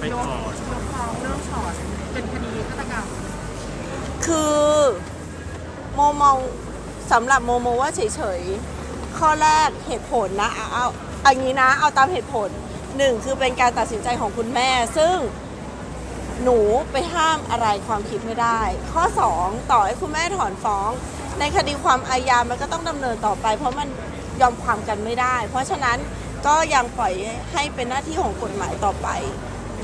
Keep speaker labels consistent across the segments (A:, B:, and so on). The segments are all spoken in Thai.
A: ไป
B: ย
A: ถ
B: ก
A: อน
B: ยกฟ้องเรื่องถอนเป็นคดีฆาตกรรม
C: คือโมมองสำหรับโมโมว่าเฉยๆ ข้อแรกเหตุผลนะเอาเอาเอางี้นะ เอาตามเหตุผลหนึ่งคือเป็นการตัดสินใจของคุณแม่ ซึ่งหนูไปห้ามอะไรความคิดไม่ได้ ข้อ 2 ต่อให้คุณแม่ถอนฟ้อง ในคดีความอาญามันก็ต้องดำเนินต่อไป เพราะมันยอมความกันไม่ได้ เพราะฉะนั้นก็ยังปล่อยให้เป็นหน้าที่ของกฎหมายต่อไป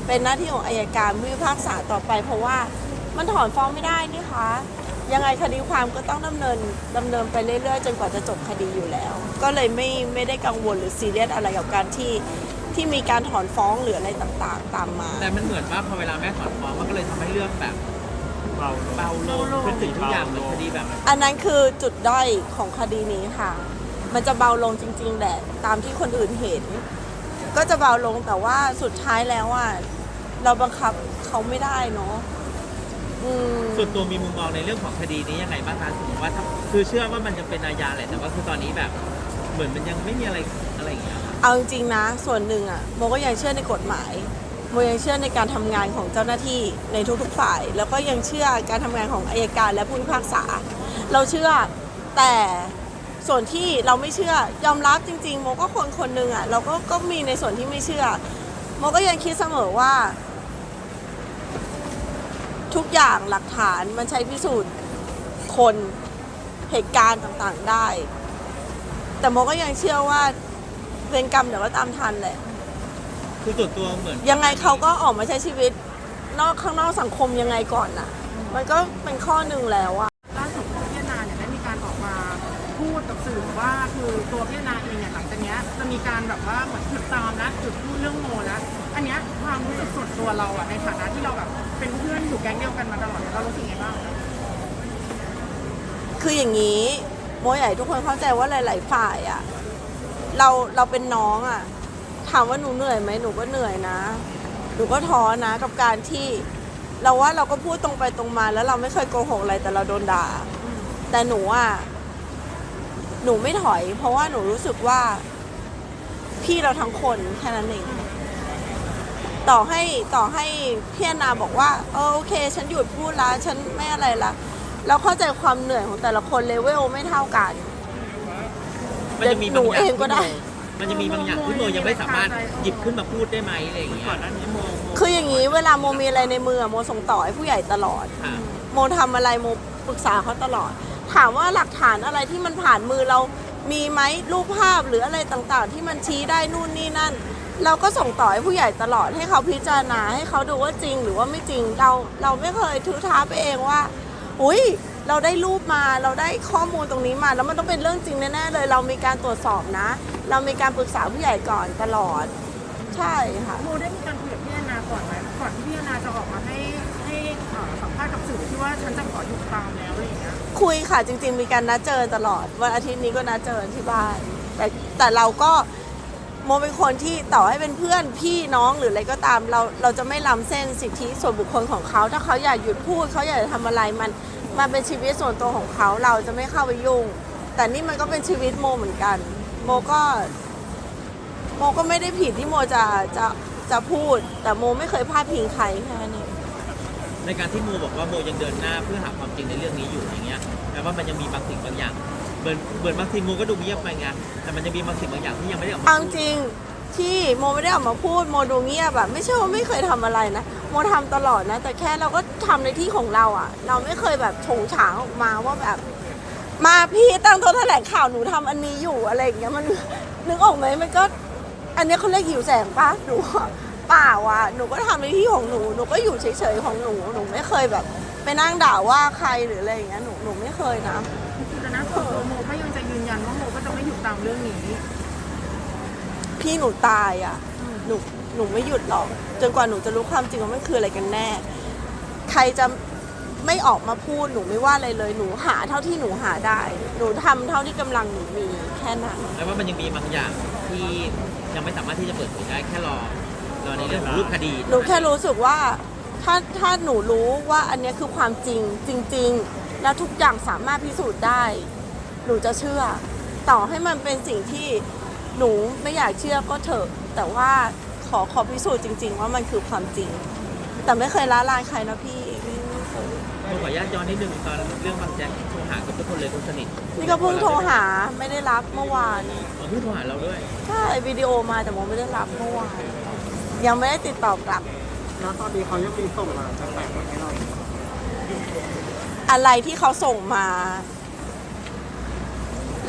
C: เป็นหน้าที่ของอายการผู้พิพากษาต่อไป เพราะว่ามันถอนฟ้องไม่ได้นี่คะยังไงคดีความก็ต้องดำเนินดำเนินไปเรื่อยๆ จนกว่าจะจบคดีอยู่แล้ว ก็เลยไม่ไม่ได้กังวลหรือซีเรียสอะไรกับการที่ที่มีการถอนฟ้องหรืออะไรต่างๆ ตามมา
D: แต่มันเหมือนว่าพอเวลาแม่ถอนฟ้องมันก็เลยทำให้เรื่องแบบ
A: เบาลง
D: เบาลงทุกสิ่งทุกอย่างเหมือนคดีแบบ
C: อันนั้นคือจุดด้อยของคดีนี้ค่ะ มันจะเบาลงจริง ๆแหละตามที่คนอื่นเห็น ก็จะเบาลงแต่ว่าสุดท้ายแล้วอะเราบังคับเขาไม่ได้เนาะอืม
D: ส่วนตัวมีมุมมองในเรื่องของคดีนี้ยังไงบ้างคะสมมติว่าถ้าคือเชื่อว่ามันยังเป็นอาญาแหละแต่ว่าคือตอนนี้แบบ เหมือนมันยังไม่มีอะไรอะไรอย่างเงี้ยค่ะ
C: เอาจริงๆนะ ส่วนหนึ่งอะโมก็ยังเชื่อในกฎหมายโมยังเชื่อในการทำงานของเจ้าหน้าที่ในทุกๆฝ่าย แล้วก็ยังเชื่อการทำงานของอายการและผู้พิพากษา เราเชื่อแต่ ส่วนที่เราไม่เชื่อยอมรับจริง ๆ โมก็คนคนหนึ่งอะเราก็ก็มีในส่วนที่ไม่เชื่อ โมก็ยังคิดเสมอว่า ทุกอย่างหลักฐานมันใช้พิสูจน์คนเหตุการณ์ต่างๆได้ แต่โมก็ยังเชื่อว่าเวรกรรมเดี๋ยวก็ตามทันแหละ
D: คือส่วนตัวเหมือน
C: ยังไงเขาก็ออกมาใช้ชีวิต นอกข้างนอกสังคมยังไงก่อนน่ะ มันก็เป็นข้อหนึ่งแล้วอะ
B: พูดกับสื่อว่าคือตัวพี่นาเองเนี่ยหลังจากเนี้ยจะมีการแบบว่าเหมือนหยุดตามนะหยุดพูดเรื่องโมแล้วอันเนี้ยความรู้สึกส่วนตัวเราอะในฐานะที่เราแบบเป็นเพื่อนอยู่แก๊งเดียวกันมาตลอดเนี่ยเรารู้สึกไงบ้าง
C: คืออย่างนี้โมยให้ทุกคนเข้าใจว่าหลาย ๆ ฝ่ายอะเราเราเป็นน้องอะถามว่าหนูเหนื่อยไหมหนูก็เหนื่อยนะหนูก็ท้อนะกับการที่เราว่าเราก็พูดตรงไปตรงมาแล้วเราไม่เคยโกหกอะไรแต่เราโดนด่า แต่หนูอะ หนูไม่ถอย เพราะว่าหนูรู้สึกว่าพี่เราทั้งคนแค่นั้นเอง ต่อให้ต่อให้พี่แอนนาบอกว่าเออโอเค ฉันหยุดพูดละฉันไม่อะไรละเราเข้าใจความเหนื่อยของแต่ละคนเลเวลไม่เท่ากัน
D: มันจะมีบางอย่าง
C: หนูเองก็ได้
D: ที่โมมันจะมีบางอย่างที่โมยังไม่สามารถหยิบขึ้นมาพูดได้ไหมอะไรอย่างเงี้ย
A: ก่อนหน้านี้โมโม
C: คืออย่างนี้เวลาโมมีอะไรในมืออะโมส่งต่อให้ผู้ใหญ่ตลอด
D: ค่ะ
C: โมทำอะไรโมปรึกษาเขาตลอด ถามว่าหลักฐานอะไรที่มันผ่านมือเรามีไหมรูปภาพหรืออะไรต่างๆ ที่มันชี้ได้นู่นนี่นั่น เราก็ส่งต่อให้ผู้ใหญ่ตลอดให้เขาพิจารณาให้เขาดูว่าจริงหรือว่าไม่จริงเราเราไม่เคยทือท้าไปเองว่า อุ้ยเราได้รูปมาเราได้ข้อมูลตรงนี้มา แล้วมันต้องเป็นเรื่องจริงแน่ๆเลย เรามีการตรวจสอบนะ เรามีการปรึกษาผู้ใหญ่ก่อนตลอด ใช่ค่ะ
B: โมได้มีการคุยกับพี่แอนนาก่อนไหมก่อนที่พี่แอนนาจะออกมาให้ สัมภาษณ์กับสื่อที่ว่าฉันจะขอหยุดตามแล้วอะไรอย่างเงี้ย
C: คุยค่ะจริง ๆ มีการนัดเจอตลอด วันอาทิตย์นี้ก็นัดเจอที่บ้าน แต่แต่เราก็โมเป็นคนที่ต่อให้เป็นเพื่อนพี่น้องหรืออะไรก็ตาม เราเราจะไม่ล้ำเส้นสิทธิส่วนบุคคลของเขา ถ้าเขาอยากหยุดพูดเขาอยากจะทำอะไรมันมันเป็นชีวิตส่วนตัวของเขาเราจะไม่เข้าไปยุ่ง แต่นี่มันก็เป็นชีวิตโมเหมือนกัน โมก็โมก็ไม่ได้ผิดที่โมจะจะจะพูด แต่โมไม่เคยพลาดพิงใครแค่นั้
D: ในการที่โมบอกว่าโมยังเดินหน้าเพื่อหาความจริงในเรื่องนี้อยู่อย่างเงี้ยแต่ว่ามันยังมีบางสิ่งบางอย่างเหมือนเหมือนบางทีโมก็ดูเงียบไปไงแต่มันยังมีบางสิ่งบางอย่างที่ยังไม่ได้ออกมา
C: เอาจริงที่โมไม่ได้ออกมาพูดโมดูเงียบแบบไม่ใช่ว่าไม่เคยทำอะไรนะโมทำตลอดนะ แต่แค่เราก็ทำในที่ของเราอะ่ะเราไม่เคยแบบโฉงฉางออกมาว่าแบบ มาพี่ตั้งโต๊ะแถลงข่าวหนูทำอันนี้อยู่อะไรอย่างเงี้ยมัน นึกออกไหมมันก็ อันเนี้ยเขาเรียกหิวแสงปะหนูอะ เปล่าอะหนูก็ทำในที่ของหนูหนูก็อยู่เฉยๆของหนูหนูไม่เคยแบบไปนั่งด่าว่าใครหรืออะไรอย่างเงี้ยหนูหนูไม่เคยนะ
B: แต่นะส่วนตัวโมก็ยังจะยืนยันว่าโมก็จะไม่หยุดตามเรื่องนี้
C: พี่หนูตายอะหนูหนูไม่หยุดหรอกจนกว่าหนูจะรู้ความจริงว่ามันคืออะไรกันแน่ ใครจะไม่ออกมาพูดหนูไม่ว่าอะไรเลยหนูหาเท่าที่หนูหาได้ หนูทำเท่าที่กำลังหนูมีแค่นั้น
D: แล้วว่ามันยังมีบางอย่างที่ยังไม่สามารถที่จะเปิดเผยได้แค่รอ รอในเรื่องของรูปคดี
C: หนูแค่รู้สึกว่าถ้าถ้าหนูรู้ว่าอันเนี้ยคือความจริงจริง ๆ แล้วทุกอย่างสามารถพิสูจน์ได้ หนูจะเชื่อ ต่อให้มันเป็นสิ่งที่หนูไม่อยากเชื่อก็เถอะ แต่ว่าขอขอพิสูจน์จริง ๆ ว่ามันคือความจริง แต่ไม่เคยละลานใครนะพี่ไม่เคย
D: โมขออนุญาตย้อนนิดนึงตอนเรื่องบางแจ็คโทรหากับทุกคนเลยคนสนิท
C: นี่ก็เพิ่งโทรหาไม่ได้รับเมื่อวาน
D: อ๋อเพิ่งโทรหาเราด้วย
C: ใช่วิดีโอมาแต่โมไม่ได้รับเมื่อวาน ยังไม่ได้ติดต่อกลับ
A: แล้วตอนนี้เขายังมีส่งมาจะแต่งมาให้เรา
C: อะไรที่เขาส่งมา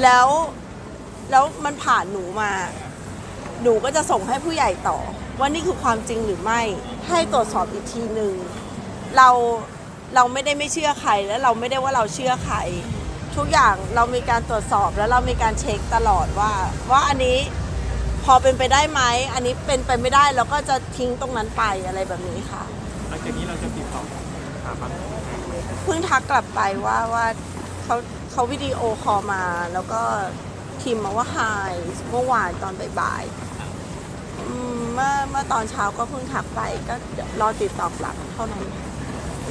C: แล้วแล้วมันผ่านหนูมา หนูก็จะส่งให้ผู้ใหญ่ต่อ ว่านี่คือความจริงหรือไม่ ให้ตรวจสอบอีกทีหนึ่งเราเราไม่ได้ไม่เชื่อใครและเราไม่ได้ว่าเราเชื่อใคร ทุกอย่างเรามีการตรวจสอบแล้วเรามีการเช็คตลอดว่า ว่าอันนี้พ อเป็นไปได้ไหมอันนี้เป็นไปไม่ได้เราก็จะทิ้งตรงนั้นไปอะไรแบบนี้ค่ะ
A: หลังจากนี้เราจะติดต่อหาบ้าง
C: เพิ่งทักกลับไปว่าว่าเขาเขาวิดีโอคอลมา แล้วก็พิมพ์มาว่า hi เมื่อวานตอนบ่ายๆอืมเมื่อเมื่อตอนเช้าก็เพิ่งทักไปก็เดี๋ยวรอติดต่อกลับเท่านั้น
D: โอเค